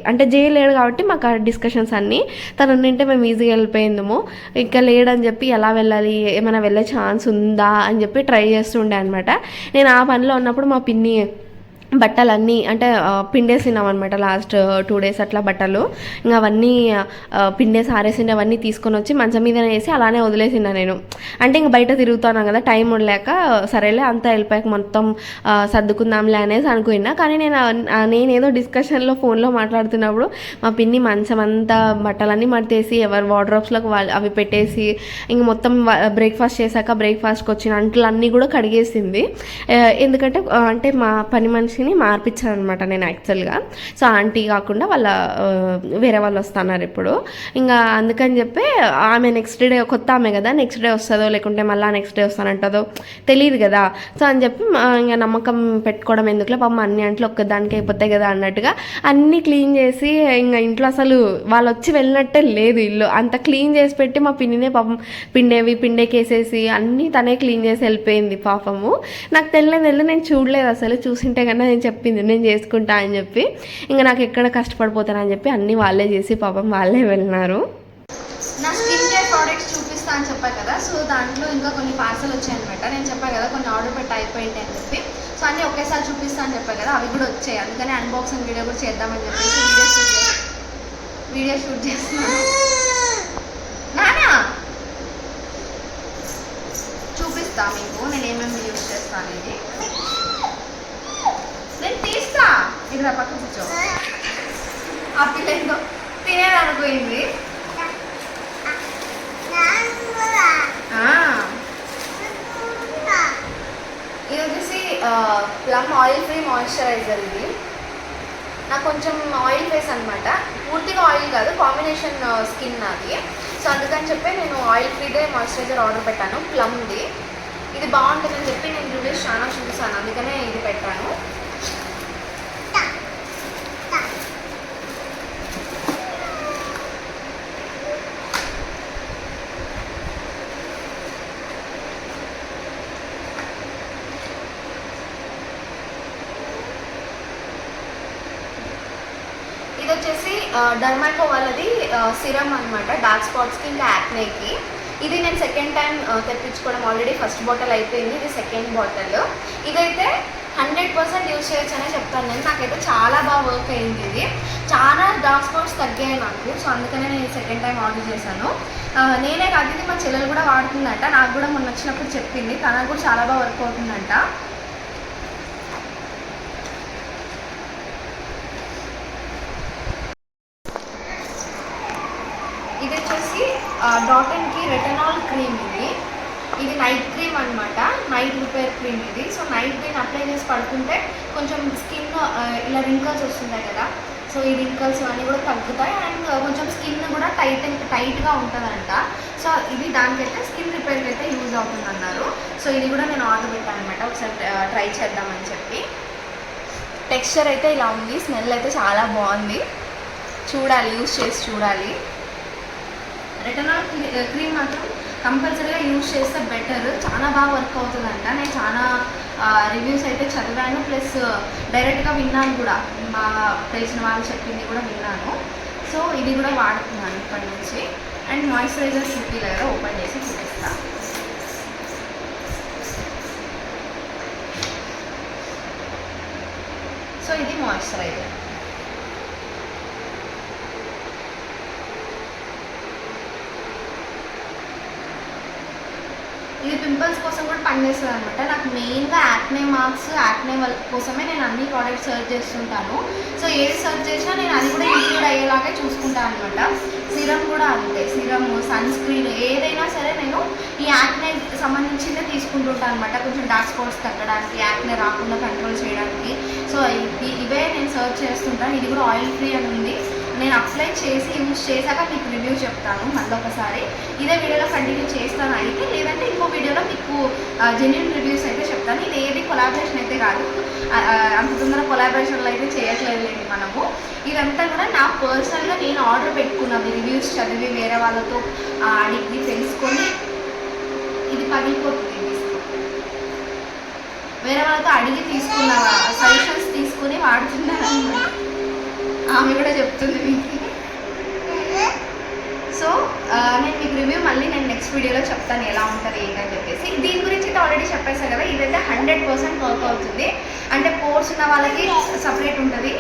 అంటే చేయలేడు కాబట్టి మాకు ఆ డిస్కషన్స్ అన్నీ. తను ఉండింటే మేము ఈజీగా వెళ్ళిపోయిందము. ఇంకా లేడని చెప్పి ఎలా వెళ్ళాలి? ఏమైనా వెళ్ళే ఛాన్స్ ఉందా? అని చెప్పి ట్రై చేస్తుండే అనమాట నేను ఆ పనిలో ఉన్నప్పుడు మా పిన్ని బట్టలన్నీ అంటే పిండేసినాం అనమాట లాస్ట్ టూ డేస్ అట్లా బట్టలు. ఇంకా అవన్నీ పిండేసి ఆరేసినవన్నీ అవన్నీ తీసుకొని వచ్చి మంచం మీద వేసి అలానే వదిలేసిన నేను. అంటే ఇంక బయట తిరుగుతాను కదా టైం ఉండలేక సరేలే అంతా వెళ్ళిపోయాక మొత్తం సర్దుకుందాంలే అనేసి అనుకున్నా. కానీ నేను నేనేదో డిస్కషన్లో ఫోన్లో మాట్లాడుతున్నప్పుడు మా పిన్ని మంచం అంతా బట్టలన్నీ మడితేసి ఎవరి వార్డ్రోబ్స్లోకి వాళ్ళు అవి పెట్టేసి ఇంక మొత్తం బ్రేక్ఫాస్ట్ చేశాక బ్రేక్ఫాస్ట్కి వచ్చిన అంట్లన్నీ కూడా కడిగేసింది. ఎందుకంటే అంటే మా పని మనిషి మనిషిని మార్పించాను అనమాట నేను యాక్చువల్గా. సో ఆంటీ కాకుండా వాళ్ళ వేరే వాళ్ళు వస్తున్నారు ఇప్పుడు. ఇంకా అందుకని చెప్పి ఆమె నెక్స్ట్ డే కొత్త ఆమె కదా నెక్స్ట్ డే వస్తుందో లేకుంటే మళ్ళీ నెక్స్ట్ డే వస్తానంటుందో తెలియదు కదా. సో అని చెప్పి ఇంకా నమ్మకం పెట్టుకోవడం ఎందుకులే పాపం అన్ని అంట్లు ఒక్కదానికి అయిపోతాయి కదా అన్నట్టుగా అన్నీ క్లీన్ చేసి ఇంకా ఇంట్లో అసలు వాళ్ళు వచ్చి వెళ్ళినట్టే లేదు ఇల్లు. అంత క్లీన్ చేసి పెట్టి మా పిన్నినే పాపం పిండేవి పిండేకేసేసి అన్నీ తనే క్లీన్ చేసి వెళ్ళిపోయింది పాపము. నాకు తెలియదు వెళ్ళి నేను చూడలేదు అసలు చూసింటే కన్నా నేను చెప్పింది నేను చేసుకుంటా అని చెప్పి. ఇంకా నాకు ఎక్కడ కష్టపడిపోతానని చెప్పి అన్నీ వాళ్ళే చేసి పాపం వాళ్ళే వెళ్ళినారు. నా స్కిన్ కేర్ ప్రోడక్ట్స్ చూపిస్తా అని చెప్పాను కదా సో దాంట్లో ఇంకా కొన్ని పార్సల్ వచ్చాయన్నమాట నేను చెప్పాను కదా కొన్ని ఆర్డర్ పెట్టి అయిపోయింది అని చెప్పి. సో అన్నీ ఒకేసారి చూపిస్తా అని చెప్పాను కదా అవి కూడా వచ్చాయి. అందుకని అన్బాక్సింగ్ వీడియో కూడా చేద్దామని చెప్పేసి వీడియో షూట్ వీడియో షూట్ చేస్తున్నాను నానా! చూపిస్తా మీకు నేను ఏమేమి యూజ్ చేస్తాను అనేది. ఇది నా పక్కన కూర్చో. ఆ పిల్ల ఏందో? తినేదనుకోయింది ఇది వచ్చేసి ప్లమ్ ఆయిల్ ఫ్రీ మాయిశ్చరైజర్ ఇది. నాకు కొంచెం ఆయిల్ ఫేస్ అనమాట పూర్తిగా ఆయిల్ కాదు కాంబినేషన్ స్కిన్ నాది. సో అందుకని చెప్పి నేను ఆయిల్ ఫ్రీదే మాయిశ్చరైజర్ ఆర్డర్ పెట్టాను ప్లమ్ది. ఇది బాగుంటుందని చెప్పి నేను రివ్యూస్ చాలా చూసాను అందుకనే ఇది పెట్టాను ఇది వచ్చేసి డర్మాకో వాళ్ళది సిరమ్ అనమాట డార్క్ స్పాట్స్కి ఇంకా యాక్నేకి ఇది నేను సెకండ్ టైం తెప్పించుకోవడం. ఆల్రెడీ ఫస్ట్ బాటిల్ అయిపోయింది ఇది సెకండ్ బాటిల్ ఇదైతే హండ్రెడ్ పర్సెంట్ యూజ్ చేయొచ్చు అనే చెప్తాను నేను. నాకైతే చాలా బాగా వర్క్ అయింది ఇది. చాలా డార్క్ స్పాట్స్ తగ్గాయి నాకు సో అందుకనే నేను సెకండ్ టైం ఆర్డర్ చేశాను. నేనే కాదు ఇది మా చెల్లెలు కూడా వాడుతుందంట. నాకు కూడా మొన్న వచ్చినప్పుడు చెప్పింది. తనకు కూడా చాలా బాగా వర్క్ అవుతుందంట ఇది వచ్చేసి డాటన్కి రెటనాల్ క్రీమ్ ఇది. ఇది నైట్ క్రీమ్ అన్నమాట. నైట్ రిపేర్ క్రీమ్ ఇది. సో నైట్ దీన్ని అప్లై చేసి పడుకుంటే కొంచెం స్కిన్ ఇలా రింకల్స్ వస్తుంటాయి కదా. సో ఈ రింకల్స్ అన్నీ కూడా తగ్గుతాయి. అండ్ కొంచెం స్కిన్ కూడా టైట్ టైట్గా ఉంటుందంట. సో ఇది దానికైతే స్కిన్ రిపేర్కి అయితే యూజ్ అవుతుంది అన్నారు సో ఇది కూడా నేను ఆర్డర్ పెట్టాను అనమాట ఒకసారి ట్రై చేద్దామని చెప్పి. టెక్స్చర్ అయితే ఇలా ఉంది. స్మెల్ అయితే చాలా బాగుంది. చూడాలి యూజ్ చేసి చూడాలి. రెటనాల్ క్రీమ్ మాత్రం కంపల్సరీగా యూజ్ చేస్తే బెటర్. చాలా బాగా వర్క్ అవుతుందంట. నేను చాలా రివ్యూస్ అయితే చదివాను. ప్లస్ డైరెక్ట్గా విన్నాను కూడా. మా తెలిసిన వాళ్ళు చెప్పింది కూడా విన్నాను. సో ఇది కూడా వాడుతున్నాను ఇప్పటి నుంచి. అండ్ మాయిశ్చరైజర్ సిటీ దగ్గర ఓపెన్ చేసి చూపిస్తాను సో ఇది మాయిశ్చరైజర్. ఇది పింపుల్స్ కోసం కూడా పనిచేస్తుంది అనమాట నాకు మెయిన్గా యాక్నే మార్క్స్ యాక్నే కోసమే నేను అన్ని ప్రోడక్ట్స్ సర్చ్ చేస్తుంటాను. సో ఏది సర్చ్ చేసినా నేను అది కూడా ఇంక్లూడ్ అయ్యేలాగే చూసుకుంటాను అనమాట సిరం కూడా అంతే. సిరమ్ సన్ స్క్రీన్ ఏదైనా సరే నేను ఈ యాక్నే సంబంధించిందే తీసుకుంటుంటాను అనమాట కొంచెం డార్క్ స్పాట్స్ తగ్గడానికి యాక్నే రాకుండా కంట్రోల్ చేయడానికి. సో ఇవే నేను సర్చ్ చేస్తుంటాను. ఇది కూడా ఆయిల్ ఫ్రీ అని ఉంది. నేను అప్లై చేసి యూజ్ చేశాక మీకు రివ్యూ చెప్తాను మళ్ళీ ఒకసారి ఇదే వీడియోలో కంటిన్యూ చేస్తాను అయితే లేదంటే ఇంకో వీడియోలో మీకు జెన్యున్ రివ్యూస్ అయితే చెప్తాను. ఇది ఏది కొలాబరేషన్ అయితే కాదు. అంత తొందర కొలాబరేషన్లు అయితే చేయట్లేదు మనము. ఇదంతా కూడా నా పర్సనల్గా నేను ఆర్డర్ పెట్టుకున్నాను రివ్యూస్ చదివి వేరే వాళ్ళతో అడిగి తెలుసుకొని ఇది పగిలిపోతుంది. వేరే వాళ్ళతో అడిగి తీసుకున్న సజెషన్స్ తీసుకుని వాడుతున్నాను అన్నమాట. ఆమె కూడా చెప్తుంది మీకు. సో నేను రివ్యూ మళ్ళీ నేను నెక్స్ట్ వీడియోలో చెప్తాను ఎలా ఉంటుంది ఏంటని చెప్పేసి. దీని గురించి అయితే ఆల్రెడీ చెప్పేసాను కదా ఇదైతే హండ్రెడ్ పర్సెంట్ వర్క్ అవుతుంది. అంటే పోర్స్ ఉన్న వాళ్ళకి సపరేట్ ఉంటుంది.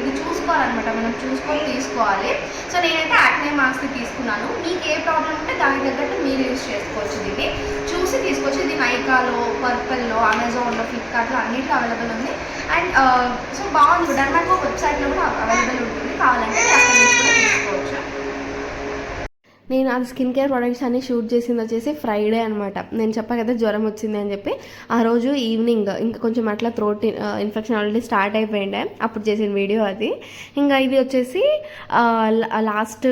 ఇది చూసుకోవాలన్నమాట మనం చూసుకొని తీసుకోవాలి. సో నేనైతే యాక్నే మాస్క్ తీసుకున్నాను. మీకు ఏ ప్రాబ్లం ఉంటే దానికి తగ్గట్టు మీరు యూస్ చేసుకోవచ్చు దీన్ని. చూసి తీసుకోవచ్చు. ఇది నైకాలో పర్పల్లో అమెజాన్లో ఫ్లిప్కార్ట్లో అన్నింటిలో అవైలబుల్ ఉంది. అండ్ సో బాగుంది. డర్మాకో వెబ్సైట్లో కూడా అవైలబుల్ ఉంటుంది. కావాలంటే అక్కడ నుంచి కూడా తీసుకోవచ్చు. నేను ఆ స్కిన్ కేర్ ప్రొడక్ట్స్ అన్ని షూట్ చేసింది వచ్చేసి ఫ్రైడే అనమాట నేను చెప్పా కదా జ్వరం వచ్చింది అని చెప్పి. ఆ రోజు ఈవినింగ్ ఇంకా కొంచెం అట్లా థ్రోట్ ఇన్ఫెక్షన్ ఆల్రెడీ స్టార్ట్ అయిపోయిండే. అప్పుడు చేసిన వీడియో అది. ఇంకా ఇది వచ్చేసి last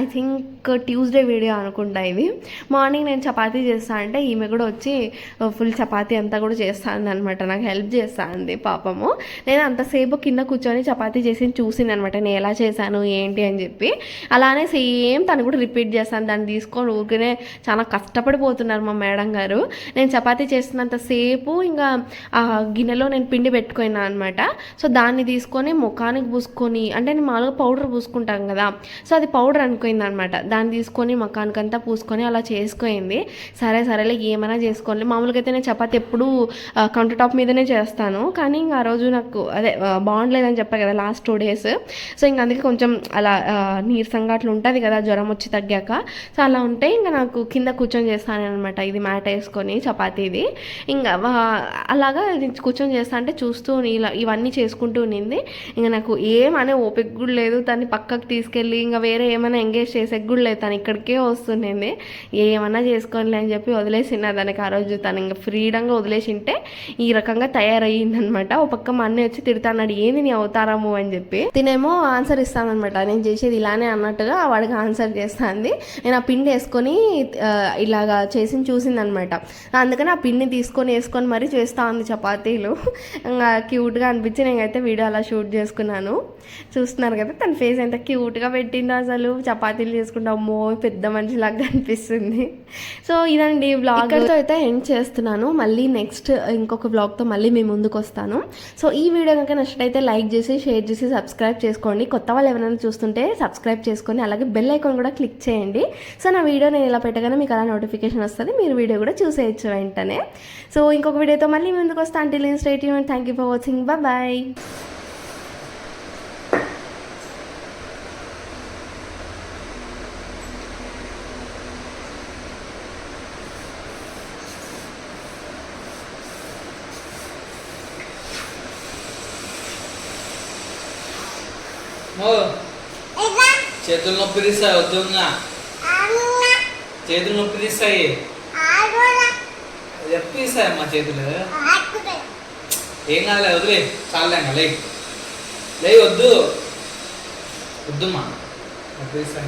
I think Tuesday video అనుకుంటా ఇది. మార్నింగ్ నేను చపాతీ చేస్తా అంటే ఈమె కూడా వచ్చి ఫుల్ చపాతీ అంతా కూడా చేస్తాను అనమాట నాకు హెల్ప్ చేస్తా అంది పాపము. నేను అంతసేపు కింద కూర్చొని చపాతీ చేసి చూసింది అనమాట నేను ఎలా చేశాను ఏంటి అని చెప్పి. అలానే సేమ్ తను కూడా రిపీట్ చేస్తాను దాన్ని తీసుకొని ఊరికనే చాలా కష్టపడిపోతున్నారు మా మేడం గారు. నేను చపాతీ చేస్తున్నంతసేపు ఇంకా ఆ గిన్నెలో నేను పిండి పెట్టుకున్నాను అనమాట సో దాన్ని తీసుకొని ముఖానికి పూసుకొని అంటే నేను మామూలుగా పౌడర్ పూసుకుంటాం కదా సో అది పౌడర్ అనుకుంది అనమాట దాన్ని తీసుకొని ముఖానికంతా పూసుకొని అలా చేసుకుంది. సరే సరేలే ఏమైనా చేసుకోండి. మామూలుగా అయితే నేను చపాతి ఎప్పుడు కౌంటర్ టాప్ మీదనే చేస్తాను. కానీ ఇంకా ఆ రోజు నాకు అదే బాగుండలేదని చెప్పా కదా లాస్ట్ టూ డేస్. సో ఇంక అందుకే కొంచెం అలా నీరసంగా అట్లా ఉంటుంది కదా జ్వరం వచ్చి తగ్గాక. సో అలా ఉంటే ఇంకా నాకు కింద కూర్చొని చేస్తాను అనమాట ఇది మ్యాట్ వేసుకొని చపాతీది. ఇంకా వా- అలాగా కూర్చొని చేస్తా అంటే చూస్తూ ఇలా ఇవన్నీ చేసుకుంటూ ఉన్నింది ఇంకా నాకు ఏమనే ఓపిక కూడా లేదు. తను పక్కకు తీసుకెళ్ళి ఇంకా వేరే ఏమైనా ఎంగేజ్ చేసే కూడా లేదు. తను ఇక్కడికే వస్తుండింది. ఏమన్నా చేసుకోనిలే అని చెప్పి వదిలేసిన దానికి ఆ రోజు. తను ఇంకా ఫ్రీడంగా వదిలేసింటే ఈ రకంగా తయారయ్యిందనమాట ఓ పక్క మా అన్నయ్య వచ్చి తిడతాన్నాడు ఏంది నీ అవతారము? అని చెప్పి. తినేమో ఆన్సర్ ఇస్తానమాట నేను చేసేది ఇలానే అన్నట్టుగా వాడికి ఆన్సర్ చేస్తాను చేస్తుంది. నేను ఆ పిండి వేసుకొని ఇలాగా చేసి చూసింది అనమాట అందుకని ఆ పిండిని తీసుకొని వేసుకొని మరీ చేస్తూ ఉంది చపాతీలు. ఇంకా క్యూట్గా అనిపించి నేనైతే వీడియో అలా షూట్ చేసుకున్నాను. చూస్తున్నారు కదా తన ఫేస్ ఎంత క్యూట్గా పెట్టిందో అసలు. చపాతీలు చేసుకుంటా అమ్మో పెద్ద మనిషిలాగా అనిపిస్తుంది. సో ఇదండి బ్లాగ్ ఇక్కడితో అయితే ఎండ్ చేస్తున్నాను. మళ్ళీ నెక్స్ట్ ఇంకొక బ్లాగ్తో మళ్ళీ మీ ముందుకు వస్తాను. సో ఈ వీడియో కనుక నచ్చినట్టయితే లైక్ చేసి షేర్ చేసి సబ్స్క్రైబ్ చేసుకోండి. కొత్త వాళ్ళు ఎవరైనా చూస్తుంటే సబ్స్క్రైబ్ చేసుకొని అలాగే బెల్ ఐకాన్ కూడా క్లిక్ చేయండి. సో నా వీడియో నేను ఇలా పెట్టగానే మీకు అలా నోటిఫికేషన్ వస్తుంది. మీరు వీడియో కూడా చూసేయచ్చు వెంటనే. సో ఇంకొక వీడియోతో మళ్ళీ ముందుకు వస్తాను till state thank you for watching bye మో చేతులు నొప్పి తీస్తాయి వద్దుగా చేతులు నొప్పి తీస్తాయి. ఎప్పుడు తీస్తాయి అమ్మా చేతులు? ఏం కాదులే వదిలే. చాలే లే. లే వద్దు. వద్దుమ్మా నొప్పి తీస్తాయి